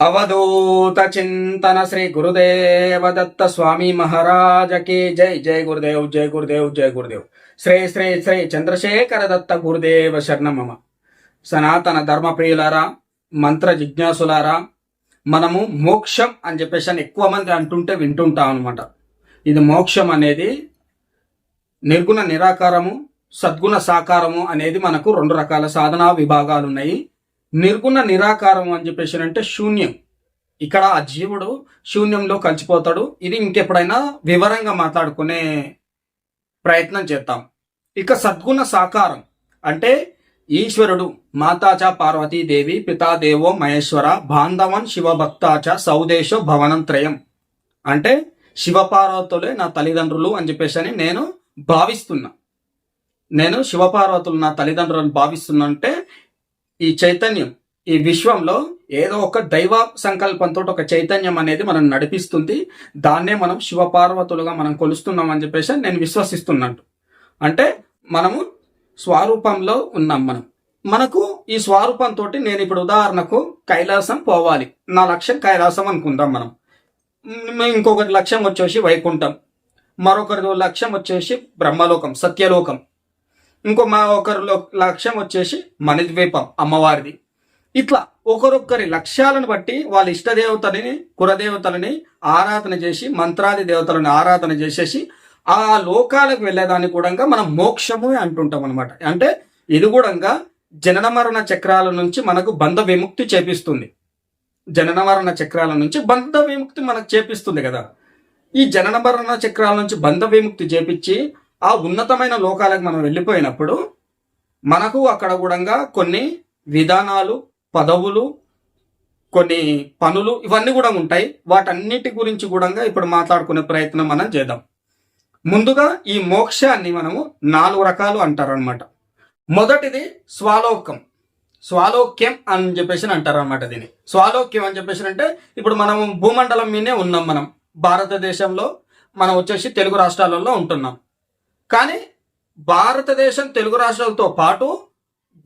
అవధూత చింతన శ్రీ గురుదేవ దత్త స్వామి మహారాజకి జై జై గురుదేవ్ జై గురుదేవ్ జై గురుదేవ్. శ్రీ శ్రీ శ్రీ చంద్రశేఖర దత్త గురుదేవ శరణమమ. సనాతన ధర్మ ప్రియులారా మంత్ర జిజ్ఞాసులారా మనము మోక్షం అని చెప్పేసి అని ఎక్కువ మంది అంటుంటే వింటుంటాం అనమాట ఇది మోక్షం అనేది నిర్గుణ నిరాకారము సద్గుణ సాకారము అనేది మనకు రెండు రకాల సాధనా విభాగాలు ఉన్నాయి. నిర్గుణ నిరాకారం అని చెప్పేసి అంటే శూన్యం. ఇక్కడ ఆ జీవుడు శూన్యంలో కలిసిపోతాడు. ఇది ఇంకెప్పుడైనా వివరంగా మాట్లాడుకునే ప్రయత్నం చేద్దాం. ఇక సద్గుణ సాకారం అంటే ఈశ్వరుడు మాతాచ పార్వతీదేవి పితాదేవో మహేశ్వర బాంధవన్ శివభక్తాచ సౌదేశ భవనంత్రయం అంటే శివపార్వతులే నా తల్లిదండ్రులు అని చెప్పేసి అని నేను భావిస్తున్నా. నేను శివపార్వతులు నా తల్లిదండ్రులను భావిస్తున్నా అంటే ఈ చైతన్యం ఈ విశ్వంలో ఏదో ఒక దైవ సంకల్పంతో ఒక చైతన్యం అనేది మనం నడిపిస్తుంది. దాన్నే మనం శివపార్వతులుగా మనం కొలుస్తున్నాం అని చెప్పేసి నేను విశ్వసిస్తున్నట్టు. అంటే మనము స్వరూపంలో ఉన్నాం మనం. మనకు ఈ స్వరూపంతో నేను ఇప్పుడు ఉదాహరణకు కైలాసం పోవాలి. నా లక్ష్యం కైలాసం అనుకుందాం మనం. ఇంకొకటి లక్ష్యం వచ్చేసి వైకుంఠం. మరొకరి లక్ష్యం వచ్చేసి బ్రహ్మలోకం సత్యలోకం. ఇంకో మా ఒకరు లో- లక్ష్యం వచ్చేసి మణిద్వీపం అమ్మవారిది. ఇట్లా ఒకరొక్కరి లక్ష్యాలను బట్టి వాళ్ళ ఇష్టదేవతలని కులదేవతలని ఆరాధన చేసి మంత్రాది దేవతలను ఆరాధన చేసేసి ఆ లోకాలకు వెళ్ళేదాన్ని కూడా మనం మోక్షము అంటుంటాం అనమాట అంటే ఇది కూడా జనన మరణ చక్రాల నుంచి మనకు బంధ విముక్తి చేపిస్తుంది. జనన మరణ చక్రాల నుంచి బంధ విముక్తి మనకు చేపిస్తుంది కదా. ఈ జనన మరణ చక్రాల నుంచి బంధ విముక్తి చేపించి ఆ ఉన్నతమైన లోకాలకు మనం వెళ్ళిపోయినప్పుడు మనకు అక్కడ కూడా కొన్ని విధానాలు పదవులు కొన్ని పనులు ఇవన్నీ కూడా ఉంటాయి. వాటన్నిటి గురించి కూడా ఇప్పుడు మాట్లాడుకునే ప్రయత్నం మనం చేద్దాం. ముందుగా ఈ మోక్షాన్ని మనము నాలుగు రకాలు అంటారనమాట మొదటిది స్వాలోకం. స్వాలోక్యం అని చెప్పేసి అంటారు అనమాట దీన్ని. స్వాలోక్యం అని చెప్పేసి అంటే ఇప్పుడు మనం భూమండలం మీదే ఉన్నాం మనం. భారతదేశంలో మనం వచ్చేసి తెలుగు రాష్ట్రాలలో ఉంటున్నాం. కానీ భారతదేశం తెలుగు రాష్ట్రాలతో పాటు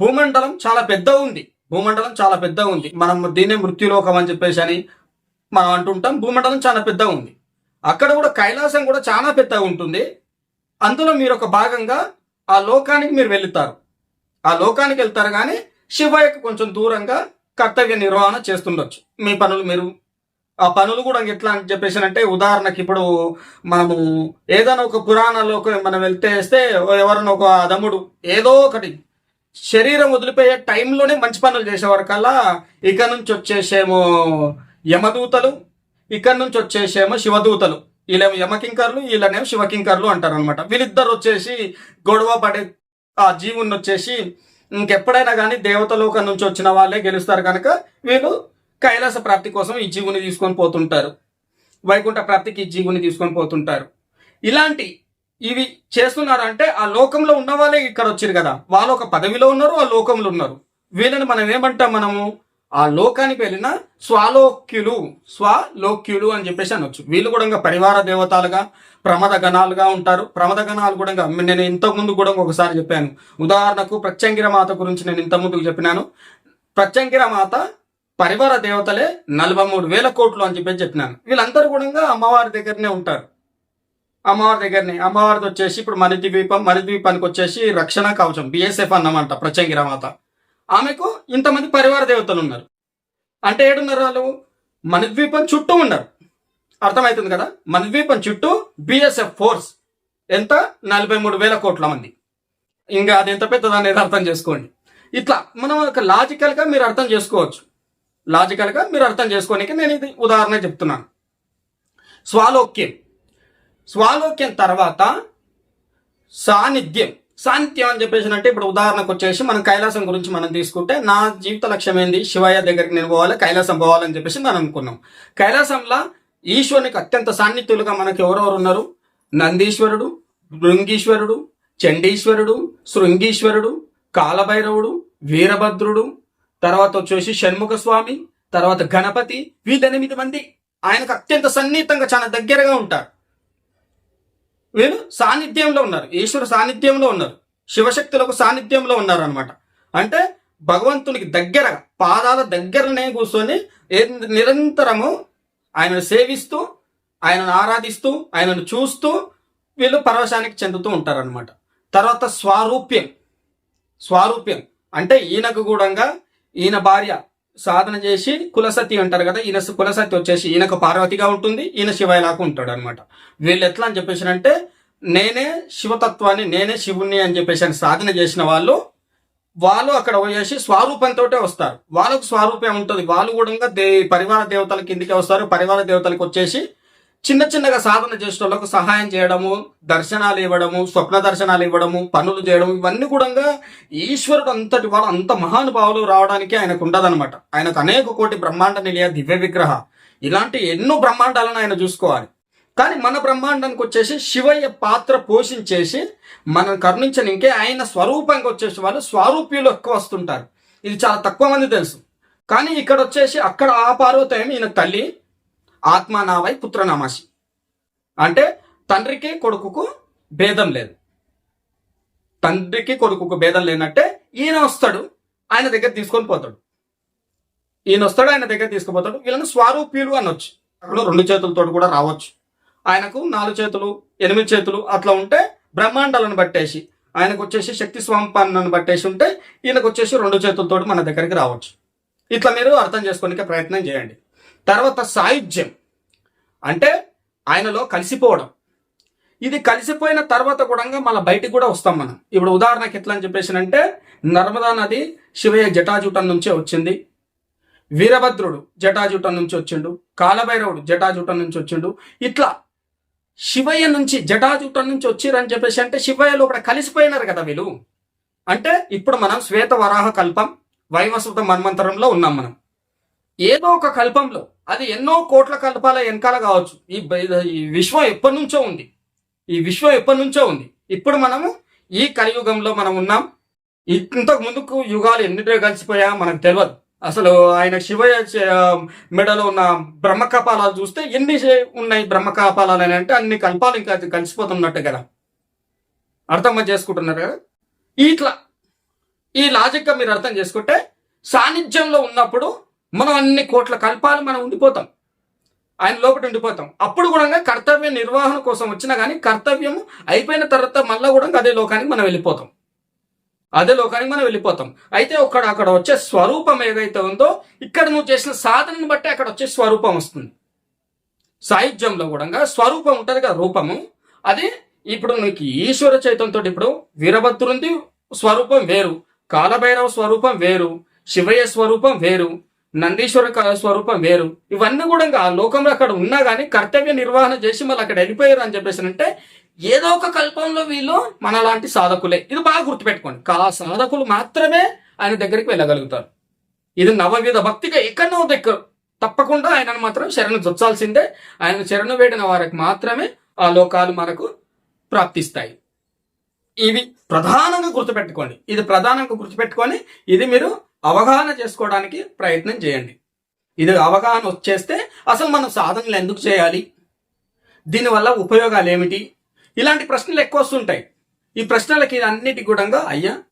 భూమండలం చాలా పెద్ద ఉంది. భూమండలం చాలా పెద్ద ఉంది. మనం దీన్నే మృత్యులోకం అని చెప్పేసి అని మనం అంటుంటాం. భూమండలం చాలా పెద్ద ఉంది. అక్కడ కూడా కైలాసం కూడా చాలా పెద్దగా ఉంటుంది. అందులో మీరు ఒక భాగంగా ఆ లోకానికి మీరు వెళ్తారు. ఆ లోకానికి వెళ్తారు కానీ శివయ్యకు కొంచెం దూరంగా కర్తవ్య నిర్వహణ చేస్తుండొచ్చు. మీ పనులు మీరు ఆ పనులు కూడా ఎట్లా అని చెప్పేసి అంటే ఉదాహరణకి ఇప్పుడు మనము ఏదైనా ఒక పురాణంలోకి మనం వెళ్తే వేస్తే ఎవరైనా ఒక అదముడు ఏదో ఒకటి శరీరం వదిలిపోయే టైంలోనే మంచి పనులు చేసేవారికల్లా ఇక నుంచి వచ్చేసేమో యమదూతలు ఇక్కడ నుంచి వచ్చేసేమో శివదూతలు. వీళ్ళేమో యమకింకర్లు వీళ్ళనేమో శివకింకర్లు అంటారు అనమాట వీళ్ళిద్దరు వచ్చేసి గొడవ పడే ఆ జీవుని వచ్చేసి ఇంకెప్పుడైనా కానీ దేవతలోకం నుంచి వచ్చిన వాళ్ళే గెలుస్తారు కనుక వీళ్ళు కైలాస ప్రాప్తి కోసం ఈ జీవుని తీసుకొని పోతుంటారు. వైకుంఠ ప్రాప్తికి ఈ జీవుని తీసుకొని పోతుంటారు. ఇలాంటి ఇవి చేస్తున్నారంటే ఆ లోకంలో ఉన్న వాళ్ళే ఇక్కడ వచ్చారు కదా. వాళ్ళు ఒక పదవిలో ఉన్నారు ఆ లోకంలో ఉన్నారు. వీళ్ళని మనం ఏమంటాం మనము? ఆ లోకానికి వెళ్ళిన స్వాలోక్యులు స్వాలోక్యులు అని చెప్పేసి అనొచ్చు. వీళ్ళు కూడా ఇంకా పరివార దేవతలుగా ప్రమద గణాలుగా ఉంటారు. ప్రమద గణాలు కూడా నేను ఇంతకుముందు కూడా ఒకసారి చెప్పాను. ఉదాహరణకు ప్రత్యంగిర మాత గురించి నేను ఇంత ముందుకు చెప్పినాను. ప్రత్యంగిర మాత పరివార దేవతలే నలభై మూడు వేల కోట్లు అని చెప్పేసి చెప్పినాను. వీళ్ళందరూ కూడా అమ్మవారి దగ్గరనే ఉంటారు. అమ్మవారి దగ్గరనే. అమ్మవారిది వచ్చేసి ఇప్పుడు మరిద్వీపం మరిద్వీపానికి వచ్చేసి రక్షణ కవచం బిఎస్ఎఫ్ అన్నమాట ప్రత్యంగిర మాత ఆమెకు ఇంతమంది పరివార దేవతలు ఉన్నారు. అంటే ఏడున్నారు వాళ్ళు? మణిద్వీపం చుట్టూ ఉన్నారు. అర్థమవుతుంది కదా? మణిద్వీపం చుట్టూ బిఎస్ఎఫ్ ఫోర్స్ ఎంత? నలభై మూడు వేల కోట్ల మంది. ఇంకా అది ఎంత పెద్దది అనేది అర్థం చేసుకోండి. ఇట్లా మనం ఒక లాజికల్గా మీరు అర్థం చేసుకోవచ్చు. లాజికల్గా మీరు అర్థం చేసుకోనికి నేను ఇది ఉదాహరణ చెప్తున్నాను. స్వాలోక్యం. స్వాలోక్యం తర్వాత సాన్నిధ్యం. సాన్నిధ్యం అని చెప్పేసి అంటే ఇప్పుడు ఉదాహరణకు వచ్చేసి మనం కైలాసం గురించి మనం తీసుకుంటే నా జీవిత లక్ష్యం ఏంది? శివయ్య దగ్గరికి నేను పోవాలి కైలాసం పోవాలని చెప్పేసి మనం అనుకున్నాం. కైలాసంలో ఈశ్వరునికి అత్యంత సాన్నిధ్యులుగా మనకు ఎవరెవరు ఉన్నారు? నందీశ్వరుడు భృంగీశ్వరుడు చండీశ్వరుడు శృంగీశ్వరుడు కాలభైరవుడు వీరభద్రుడు తర్వాత వచ్చేసి షణ్ముఖ స్వామి తర్వాత గణపతి వీళ్ళెనిమిది మంది. ఆయనకు అత్యంత సన్నిహితంగా చాలా దగ్గరగా ఉంటారు. వీళ్ళు సాన్నిధ్యంలో ఉన్నారు. ఈశ్వరు సాన్నిధ్యంలో ఉన్నారు. శివశక్తులకు సాన్నిధ్యంలో ఉన్నారు అనమాట అంటే భగవంతునికి దగ్గర పాదాల దగ్గరనే కూర్చొని నిరంతరము ఆయనను సేవిస్తూ ఆయనను ఆరాధిస్తూ ఆయనను చూస్తూ వీళ్ళు పరవశానికి చెందుతూ ఉంటారనమాట తర్వాత స్వారూప్యం. స్వారూప్యం. అంటే ఈయనకు కూడా ఈయన భార్య సాధన చేసి కులసతి అంటారు కదా ఈయన కులసతి వచ్చేసి ఈయనకు పార్వతిగా ఉంటుంది ఈయన శివయలాగా ఉంటాడు అనమాట వీళ్ళు ఎట్లా అని చెప్పేసి అంటే నేనే శివతత్వాన్ని నేనే శివుణ్ణి అని చెప్పేసి సాధన చేసిన వాళ్ళు వాళ్ళు అక్కడ పోయేసి స్వరూపంతో వస్తారు. వాళ్ళకు స్వరూపం ఉంటుంది. వాళ్ళు కూడా దే పరివార దేవతల కిందికి వస్తారు. పరివార దేవతలకు వచ్చేసి చిన్న చిన్నగా సాధన చేసేటోళ్ళకు వాళ్ళకు సహాయం చేయడము దర్శనాలు ఇవ్వడము స్వప్న దర్శనాలు ఇవ్వడము పనులు చేయడం ఇవన్నీ కూడా ఈశ్వరుడు అంతటి వాళ్ళు అంత మహానుభావులు రావడానికి ఆయనకు ఉండదనమాట ఆయనకు అనేక కోటి బ్రహ్మాండ నిలయ దివ్య విగ్రహ. ఇలాంటి ఎన్నో బ్రహ్మాండాలను ఆయన చూసుకోవాలి. కానీ మన బ్రహ్మాండానికి వచ్చేసి శివయ్య పాత్ర పోషించేసి మనం కరుణించనికే ఆయన స్వరూపంగా వచ్చేసి వాళ్ళు స్వరూప్యులు ఎక్కువ వస్తుంటారు. ఇది చాలా తక్కువ మంది తెలుసు. కానీ ఇక్కడ వచ్చేసి అక్కడ ఆ పార్వతేమి ఈయన తల్లి ఆత్మానావై పుత్రనామాసి అంటే తండ్రికి కొడుకుకు భేదం లేదు. తండ్రికి కొడుకుకు భేదం లేనట్టే ఈయన వస్తాడు ఆయన దగ్గర తీసుకొని పోతాడు. ఈయన వస్తాడు ఆయన దగ్గర తీసుకుపోతాడు. వీళ్ళని స్వరూప్యులు అనొచ్చు. అక్కడ రెండు చేతులతో కూడా రావచ్చు. ఆయనకు నాలుగు చేతులు ఎనిమిది చేతులు అట్లా ఉంటే బ్రహ్మాండాలను బట్టేసి ఆయనకు వచ్చేసి శక్తి స్వంపాన్ని బట్టేసి ఉంటే ఈయనకు వచ్చేసి రెండు చేతులతో మన దగ్గరికి రావచ్చు. ఇట్లా మీరు అర్థం చేసుకోనికే ప్రయత్నం చేయండి. తర్వాత సాయుధ్యం. అంటే ఆయనలో కలిసిపోవడం. ఇది కలిసిపోయిన తర్వాత కూడా మళ్ళీ బయటికి కూడా వస్తాం మనం. ఇప్పుడు ఉదాహరణకి ఎట్లా అని చెప్పేసి అంటే నర్మదా నది శివయ్య జటాజుటం నుంచే వచ్చింది. వీరభద్రుడు జటాజుటం నుంచి వచ్చిండు. కాలభైరవుడు జటాజుటం నుంచి వచ్చిండు. ఇట్లా శివయ్య నుంచి జటాజుటం నుంచి వచ్చిరని చెప్పేసి అంటే శివయ్యలో లోపల కలిసిపోయినారు కదా వీళ్ళు. అంటే ఇప్పుడు మనం శ్వేత వరాహ కల్పం వైవస్వత మన్మంతరంలో ఉన్నాం మనం. ఏదో ఒక కల్పంలో అది ఎన్నో కోట్ల కల్పాల వెనకాల కావచ్చు. ఈ ఈ విశ్వం ఎప్పటి నుంచో ఉంది. ఈ విశ్వం ఎప్పటి నుంచో ఉంది. ఇప్పుడు మనము ఈ కలియుగంలో మనం ఉన్నాం. ఇంతకు ముందుకు యుగాలు ఎన్నిటో కలిసిపోయా మనకు తెలియదు అసలు ఆయన శివయ్య మెడలో ఉన్న బ్రహ్మకపాలాలు చూస్తే ఎన్ని ఉన్నాయి బ్రహ్మకపాలాలు అని అంటే అన్ని కల్పాలు ఇంకా కలిసిపోతున్నట్టు కదా. అర్థం చేసుకుంటున్నారు కదా? ఇట్లా. ఈ లాజిక్గా మీరు అర్థం చేసుకుంటే సాన్నిధ్యంలో ఉన్నప్పుడు మనం అన్ని కోట్ల కల్పాలు మనం ఉండిపోతాం. ఆయన లోపల ఉండిపోతాం. అప్పుడు కూడా కర్తవ్య నిర్వహణ కోసం వచ్చినా కానీ కర్తవ్యం అయిపోయిన తర్వాత మళ్ళీ కూడా అదే లోకానికి మనం వెళ్ళిపోతాం. అదే లోకానికి మనం వెళ్ళిపోతాం. అయితే అక్కడ అక్కడ వచ్చే స్వరూపం ఏదైతే ఉందో ఇక్కడ నువ్వు చేసిన సాధనను బట్టి అక్కడ వచ్చే స్వరూపం వస్తుంది. సాహిత్యంలో కూడా స్వరూపం ఉంటుంది కదా రూపము. అది ఇప్పుడు నీకు ఈశ్వర చైతంతో ఇప్పుడు వీరభద్రుంది స్వరూపం వేరు కాలభైరవ స్వరూపం వేరు శివయ్య స్వరూపం వేరు నందీశ్వర క- స్వరూపం వేరు. ఇవన్నీ కూడా ఇంకా ఆ లోకంలో అక్కడ ఉన్నా కానీ కర్తవ్య నిర్వహణ చేసి మళ్ళీ అక్కడ వెళ్ళిపోయారు అని చెప్పేసి అంటే ఏదో ఒక కల్పంలో వీళ్ళు మనలాంటి సాధకులే. ఇది బాగా గుర్తుపెట్టుకోండి. కా సాధకులు మాత్రమే ఆయన దగ్గరికి వెళ్ళగలుగుతారు. ఇది నవవిధ భక్తిగా ఎక్కడనో దగ్గర తప్పకుండా ఆయనను మాత్రం శరణు జొచ్చాల్సిందే. ఆయన శరణు వేడిన వారికి మాత్రమే ఆ లోకాలు మనకు ప్రాప్తిస్తాయి. ఇవి ప్రధానంగా గుర్తుపెట్టుకోండి. ఇది ప్రధానంగా గుర్తుపెట్టుకొని ఇది మీరు అవగాహన చేసుకోవడానికి ప్రయత్నం చేయండి. ఇది అవగాహన వచ్చేస్తే అసలు మనం సాధనలు ఎందుకు చేయాలి? దీనివల్ల ఉపయోగాలు ఏమిటి ఇలాంటి ప్రశ్నలు ఎక్కువ వస్తుంటాయి. ఈ ప్రశ్నలకి అన్నిటి కూడా అయ్యా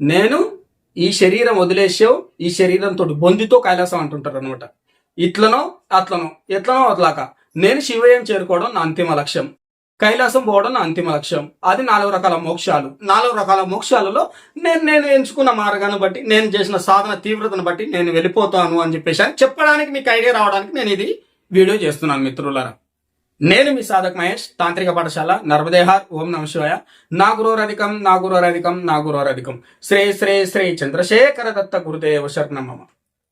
నేను ఈ శరీరం వదిలేసావు ఈ శరీరంతో బొందితో కైలాసం అంటుంటారు అనమాట ఇట్లనో అట్లనో ఎట్లనో అట్లాక నేను శివయం చేరుకోవడం నా అంతిమ లక్ష్యం. కైలాసం పోవడం నా అంతిమ లక్ష్యం. అది నాలుగు రకాల మోక్షాలు. నాలుగు రకాల మోక్షాలలో నేను నేను ఎంచుకున్న మార్గాన్ని బట్టి నేను చేసిన సాధన తీవ్రతను బట్టి నేను వెళ్ళిపోతాను అని చెప్పేసి అని చెప్పడానికి మీకు ఐడియా రావడానికి నేను ఇది వీడియో చేస్తున్నాను మిత్రులారా. నేను మీ సాధక్ మహేష్ తాంత్రిక పాఠశాల నర్మదేహార్ ఓం నమ శివాయ. నా గురోరధికం నా గురోరధికం నా గురోరధికం. శ్రీ శ్రీ శ్రీ చంద్రశేఖర దత్త గురుదేవ శరణమమ.